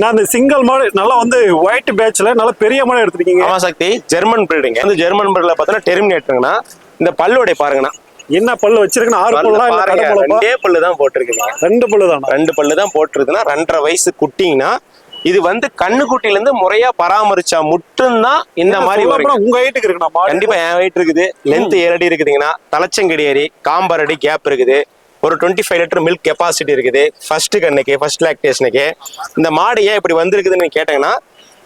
நான் அந்த சிங்கிள் மாடு நல்லா வந்து ஒயிட் பேட்ச்ல நல்ல பெரிய மாடு எடுத்திருக்கீங்க. ஆமா சக்தி ஜெர்மன் பிரீடுங்க இந்த ஜெர்மன் பிரீட்ல பார்த்தோன்னா டெர்மினேட்டருங்கண்ணா இந்த பல்லுடைய பாருங்கண்ணா. என்ன பல்லு வச்சிருக்கேன் ஆறு பல்லு ரெண்டே பல்லு தான் போட்டிருக்குங்க ரெண்டு பல்லு தானா? ரெண்டு பல்லு தான் போட்டிருக்குன்னா ரெண்டரை வயசு குட்டிங்கன்னா இது வந்து கண்ணுக்குட்டில இருந்து முறையா பராமரிச்சா மட்டும்தான் இந்த மாதிரி உங்க ஹைட்டுக்கு இருக்குண்ணா கண்டிப்பா என் வெயிட் இருக்குது. லென்த் ஏழு அடி இருக்குதுங்கன்னா தலைச்சங்கடி அடி காம்பர் அடி கேப் இருக்குது. ஒரு twenty five litre milk capacity இருக்குது ஃபர்ஸ்ட் கண்ணுக்கு ஃபர்ஸ்ட் லாக்டேஷனுக்கு இந்த மாடு ஏன் இப்படி வந்திருக்குதுன்னு கேட்டீங்கன்னா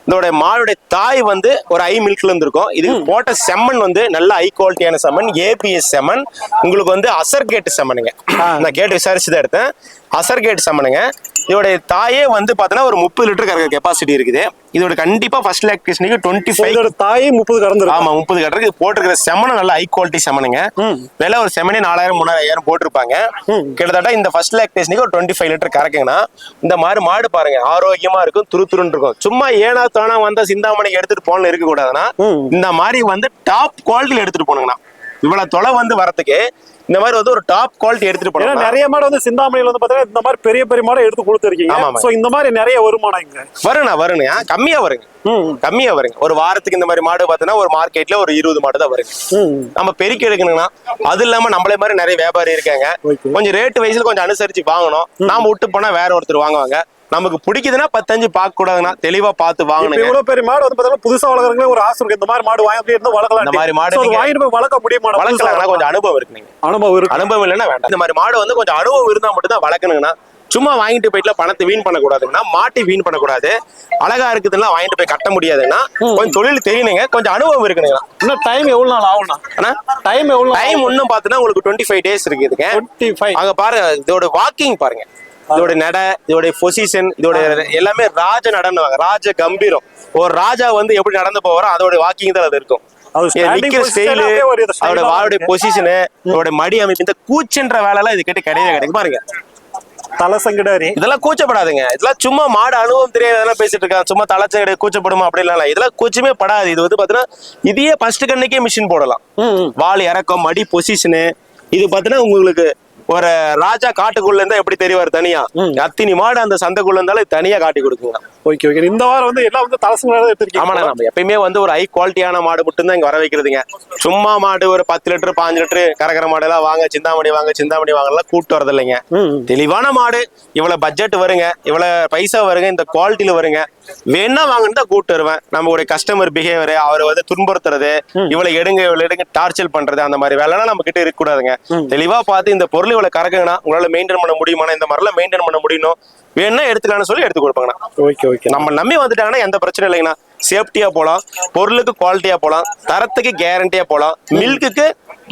இதோட மாடுடைய தாய் வந்து ஒரு ஐ மில்க்ல இருந்து இருக்கும் இது போட்ட செம்மண் வந்து நல்ல ஹை குவாலிட்டியான செம்மண் ஏபிஎஸ் செம்மண். உங்களுக்கு வந்து அசர்கேட் செம்மனுங்க நான் கேட்டு விசாரிச்சு தான் எடுத்தேன். அசர்கேட் செம்மனுங்க இதோட தாயே வந்து பார்த்தீங்கன்னா ஒரு முப்பது லிட்டர் கறக்க கெப்பாசிட்டி இருக்குது. இதோட கண்டிப்பா ஃபர்ஸ்ட் லாக்டேஷனுக்கு டுவெண்ட்டி ஃபைவ் தாய் முப்பது கடந்துருக்கு ஆமா முப்பது இது போட்டிருக்கிற செமனம் நல்ல ஹை குவாலிட்டி செமனுங்க. விலை ஒரு செமனே நாலாயிரம் மூணாயிரம் போட்டிருப்பாங்க. கிட்டத்தட்ட இந்த ஃபர்ஸ்ட் லாக்டேஷனுக்கு ஒரு டுவெண்ட்டி ஃபைவ் லிட்டர் கறக்குங்கன்னா இந்த மாதிரி மாடு பாருங்க ஆரோக்கியமா இருக்கும் துரு துருன்னு இருக்கும். சும்மா ஏனா தானா வந்தா சிந்தாமணிக்கு எடுத்துட்டு போகணும்னு இருக்க கூடாதுன்னா இந்த மாதிரி வந்து டாப் குவாலிட்டியில எடுத்துட்டு போனுங்கண்ணா இவ்வளவு தொலை வந்து வரதுக்கு இந்த மாதிரி வந்து ஒரு டாப் குவாலிட்டி எடுத்துட்டு போனோம் நிறைய மாடு வந்து சிந்தாமணியில வந்து பாத்தீங்கன்னா இந்த மாதிரி பெரிய பெரிய மாடை எடுத்து கொடுத்துருக்கீங்க. சோ இந்த மாதிரி நிறைய வருமானம் இங்க. வருண்ணா வருங்க கம்மியா வருங்க. கம்மியா வருங்க. ஒரு வாரத்துக்கு இந்த மாதிரி மாடு பார்த்தீங்கன்னா ஒரு மார்க்கெட்ல ஒரு இருபது மாடு தான் வருங்க. நம்ம பெருக்கி எடுக்கணும்னா அது இல்லாம நம்மளே மாதிரி நிறைய வியாபாரி இருக்காங்க. கொஞ்சம் ரேட் வயசுல கொஞ்சம் அனுசரிச்சு வாங்கணும். நாம விட்டு போனா வேற ஒருத்தர் வாங்குவாங்க. நமக்கு பிடிக்குதுன்னா பத்தஞ்சு பார்க்க கூடாதுன்னா தெளிவா பார்த்து வாங்கணுங்க இவ்வளவு பெரிய மாடு வந்து பாத்தீங்கன்னா புதுசா வளர்க்குறவங்களே ஒரு ஆசை இருக்கு. இந்த மாதிரி மாடு வாங்கி இருந்து வளர்க்கலாம் இந்த மாதிரி மாடு வாங்கிட்டு போய் வளர்க்க முடியுமா வளர்க்கலாம்னா கொஞ்சம் அனுபவம் இருக்கு நீங்க. அனுபவம் இருக்கு. அனுபவம் இல்லைன்னா வேண்டாம். இந்த மாதிரி மாடு வந்து கொஞ்சம் அனுபவம் இருந்தா மட்டும் தான் வளர்க்கணுங்கன்னா சும்மா வாங்கிட்டு போயிட்டுல பணத்தை வீண் பண்ணக்கூடாதுன்னா மாட்டி வீண் பண்ணக்கூடாது. அழகா இருக்குதுன்னா வாங்கிட்டு போய் கட்ட முடியாதுன்னா கொஞ்சம் தொழில் தெரியணுங்க. கொஞ்சம் அனுபவம் இருக்குதுங்க இன்னும் டைம் எவ்வளவு நாள் ஆகும்னா ஆனா டைம் எவ்வளவு டைம் இன்னும் பார்த்தீங்கன்னா உங்களுக்கு டுவெண்ட்டி ஃபைவ் டேஸ் இருக்குதுங்க டுவெண்ட்டி ஃபைவ் அங்க பாருங்க இதோட வாக்கிங் பாருங்க. இதோட நட இதோட பொசிஷன் இதோட எல்லாமே ராஜ நடனுவாங்க ராஜ கம்பீரம். ஒரு ராஜா வந்து எப்படி நடந்து போவாரோ அதோட வாக்கிங் தான் அது இருக்கும். நிக்கிற ஸ்டைலு ஆ வாளுடைய. பொசிஷனு இதோட மடி அமைப்பு இந்த கூச்சுன்ற வேலை எல்லாம் இது கிட்ட கிடையவே கிடைக்கும் பாருங்க. தலை சங்கடாரி இதெல்லாம் கூச்சப்படாதுங்க. இதெல்லாம் சும்மா மாடு அனுபவம் தெரியாதெல்லாம் பேசிட்டு இருக்காங்க. சும்மா தலைச்சங்கடை கூச்சப்படுமா அப்படிலாம் இல்ல. இதெல்லாம் கூச்சமே படாது. இது வந்து பாத்தீங்கன்னா இதையே ஃபர்ஸ்ட் கண்ணுக்கே மிஷின் போடலாம். வால் இறக்கம் மடி பொசிஷனு இது பாத்தீங்கன்னா உங்களுக்கு ஒரு ராஜா காட்டுக்குள்ள இருந்தா எப்படி தெரியவாரு தனியா? அத்தினி மாடு அந்த சந்தைக்குள்ள இருந்தாலும் தனியா காட்டி கொடுக்குங்க. ஓகே ஓகே இந்த வாரம் வந்து எல்லாம் வந்து தலை சங்கடாரி எடுத்திருக்கீங்க. ஆமாண்ணா நம்ம எப்பயுமே வந்து ஒரு ஹை குவாலிட்டியான மாடு மட்டும் தான் இங்க வர வைக்கிறதுங்க. சும்மா மாடு ஒரு பத்து லிட்டர் பாஞ்சு லிட்டர் கறக்கிற மாடு எல்லாம் வாங்க சிந்தாமணி வாங்க சிந்தாமணி வாங்கலாம் கூட்டு வரது இல்லைங்க. தெளிவான மாடு. இவ்வளவு பட்ஜெட் வருங்க. இவ்வளவு பைசா வருங்க. இந்த குவாலிட்டியில வருங்க. வேணா வாங்கன்னு தான் கூட்டு வருவேன் நம்மளுடைய கஸ்டமர் பிஹேவியர் அவரை வந்து துன்புறுத்துறது இவ்வளவு எடுங்க இவ்வளவு எடுங்க டார்ச்சல் பண்றது அந்த மாதிரி வேலைலாம் நம்ம கிட்ட இருக்க கூடாதுங்க தெளிவா பார்த்து இந்த பொருள் இவ்வளவு கறக்குங்கண்ணா உங்களால மெயின்டைன் பண்ண முடியுமாண்ணா? இந்த மாதிரிலாம் மெயின்டைன் பண்ண முடியணும். வேணா எடுத்துக்கலாம்னு சொல்லி எடுத்து கொடுப்பாங்கண்ணா. Okay okay. நம்ம நம்பி வந்துட்டாங்கன்னா எந்த பிரச்சனையும் இல்லைங்கண்ணா. சேஃப்டியா போலாம் பொருளுக்கு குவாலிட்டியா போலாம் தரத்துக்கு கேரண்டியா போலாம் மில்க்குக்கு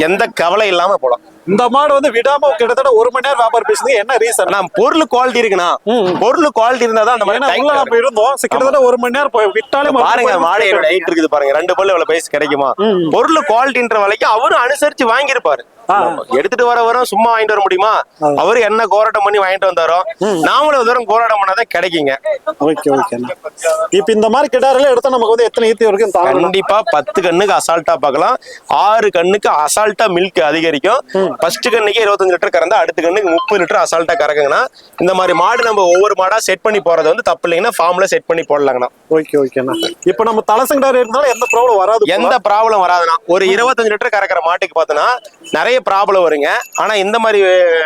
எந்த கவலை இல்லாம போலாம். இந்த மாடு வந்து விடாம கிட்டத்தட்ட ஒரு மணி நேரம் வியாபாரம் பேசுது என்ன ரீசன் ஆனா பொருள் குவாலிட்டி இருக்குண்ணா. பொருள் குவாலிட்டி இருந்தா தான் அந்த மாதிரி வரும். நம்ம இருந்தோம். கிட்டத்தட்ட ஒரு மணி நேரம் போய் விட்டாலே பாருங்க மாடு ஹைட் இருக்குது பாருங்க. ரெண்டு பல்லு இவ்வளவு பைசு கிடைக்குமா? பொருள் குவாலிட்டின்ற விலைக்கு அவரும் அனுசரிச்சு வாங்கியிருப்பாரு. எடுத்துட்டு வர வரும் சும்மா வாங்கிட்டு வர முடியுமா? அவரு என்ன கோராட்டம் பண்ணி வாங்கிட்டு வந்தாரோ நாமளும் தூரம் கோராட்டம் பண்ணாதான் கிடைக்குங்க. ஓகே ஓகே இப்ப இந்த மாதிரி கிடாரில எடுத்தா நமக்கு வந்து எத்தனை ஈத்தி வரைக்கும் கண்டிப்பா பத்து கண்ணுக்கு அசால்ட்டா பார்க்கலாம். ஆறு கண்ணுக்கு அசால்ட்டா மில்க் அதிகரிக்கும். ஃபர்ஸ்ட் கண்ணுக்கு இருபத்தஞ்சு லிட்டர் கறந்தா அடுத்த கண்ணுக்கு முப்பது லிட்டர் அசால்ட்டா கறக்குங்கன்னா இந்த மாதிரி மாடு நம்ம ஒவ்வொரு மாடா செட் பண்ணி போறது வந்து தப்பு இல்லைங்கன்னா ஃபார்ம்ல செட் பண்ணி போடலாங்கண்ணா. ஓகே ஓகேண்ணா இப்ப நம்ம தலை சங்கடாரி இருந்தாலும் எந்த ப்ராப்ளம் வராது எந்த ப்ராப்ளம் வராதுண்ணா. ஒரு இருபத்தஞ்சு லிட்டர் கறக்கிற மாட்டுக்கு பார்த்தோன்னா நிறைய ப்ராப்ளம் வருங்க. ஆனா இந்த மாதிரி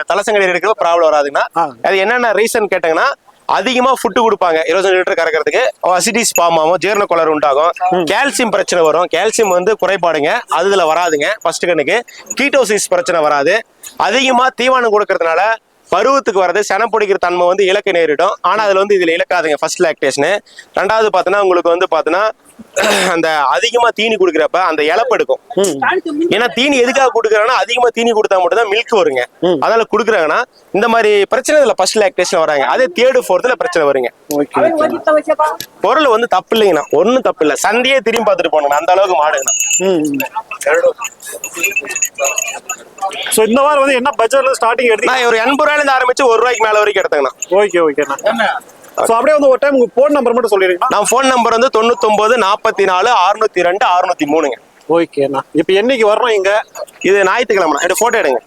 தலைசங்கடி இருக்கிற ப்ராப்ளம் வராதுங்கன்னா ஆ. அது என்னென்ன ரீசன் கேட்டாங்கன்னா அதிகமா ஃபுட்டு கொடுப்பாங்க. இருபத்தஞ்சு லிட்டர் கறக்கிறதுக்கு அசிடிஸ் ஃபார்ம் ஆகும் ஜீரண கோளாறு உண்டாகும். கால்சியம் பிரச்சனை வரும். கால்சியம் வந்து குறைபாடுங்க. அது இதுல வராதுங்க ஃபர்ஸ்ட் கண்ணுக்கு. கீட்டோசிஸ் பிரச்சனை வராது. அதிகமா தீவானம் கொடுக்கறதுனால பருவத்துக்கு வர்றது செனம் பிடிக்கிற தன்மை வந்து இலக்க நேரிடும். ஆனா அதுல வந்து இதுல இலக்காதுங்க ஃபர்ஸ்ட் லாக்டேஷன் ரெண்டாவது பார்த்தோன்னா உங்களுக்கு வந்து பார்த்தோன்னா அந்த அதிகமா தீனி கொடுக்குறப்ப அந்த இழப்பு எடுக்கும். ஏன்னா தீனி எதுக்காக கொடுக்குறாங்கன்னா அதிகமா தீனி கொடுத்தா மட்டும் தான் மில்க் வருங்க அதனால கொடுக்குறாங்கன்னா இந்த மாதிரி பிரச்சனை இதுல ஃபர்ஸ்ட் லாக்டேஷன் வராங்க. அதே தேர்டு ஃபோர்த்ல பிரச்சனை வருங்க. ஓகே பொருள் வந்து தப்பு இல்லைங்கண்ணா. ஒன்றும் தப்பு இல்லை. சந்தையே திரும்பி பார்த்துட்டு போனோம் அந்த அளவுக்கு மாடுங்கண்ணா. சோ இந்த வாரம் வந்து என்ன பட்ஜெட்ல ஸ்டார்டிங் எடுத்தீங்க? நான் ஒரு எண்பது ரூபாயில இருந்து ஆரம்பிச்சு ஒரு ரூபாய்க்கு மேல வரைக்கும் எடுத்தேங்கண்ணா. ஓகே ஓகேண்ணா சோ அப்படியே வந்து ஒரு டைம் உங்க போன் நம்பர் மட்டும் சொல்லிடுங்கண்ணா நான் ஃபோன் நம்பர் வந்து தொண்ணூத்தொன்பது நாற்பத்தி நாலு அறுநூத்தி ரெண்டு அறுநூத்தி மூணுங்க ஓகேண்ணா இப்ப என்னைக்கு வரணும் இங்க? இது ஞாயிற்றுக்கிழமை எடுத்து போட்டோ எடுங்க.